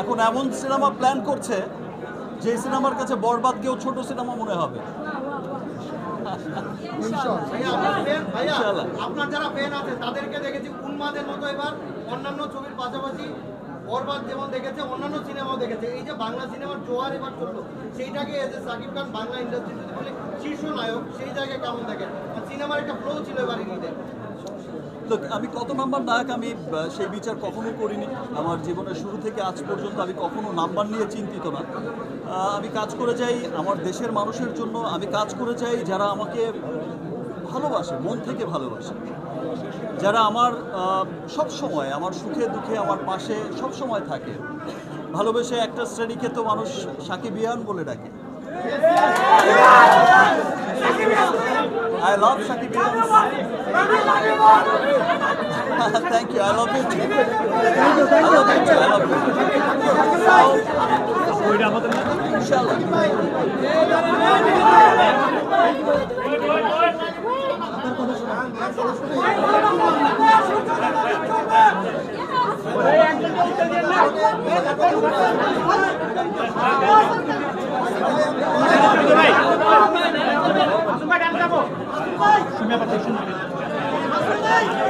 এখন এমন cinema plan করছে যে সিনেমার কাছে বরবাদ কেউ ছোট সিনেমা মনে হবে। আপনার যারা ফ্যান আছে তাদেরকে দেখেছি উন্মাদের মতো এবার। অন্যান্য ছবির পাশাপাশি বরবাদ যেমন দেখেছে অন্যান্য সিনেমাও দেখেছে। এই যে বাংলা সিনেমার জোয়ার এবার চলল সেইটাকে as a Shakib Khan Bangla industry যদি বলে শীর্ষ নায়ক সেই জায়গায় কেমন দেখেন? সিনেমার একটা ফ্লো ছিল এবার Look, আমি কত নাম্বার নায়ক আমি সেই বিচার কখনো করিনি। আমার জীবনের শুরু থেকে আজ পর্যন্ত আমি কখনো নাম্বার নিয়ে চিন্তিত না। আমি কাজ করে যাই আমার দেশের মানুষের জন্য আমি কাজ করে যাই যারা আমাকে ভালোবাসে মন থেকে ভালোবাসে। যারা আমার সব সময় আমার সুখে দুঃখে আমার পাশে সব সময় থাকে। ভালোবেসে একটা শ্রেণীকে তো মানুষ সাকিব ইয়ান বলে ডাকে। love Shakib Ian. Thank you. I love you too. Thank I love you too. I love you. তুমি আবার Thank you.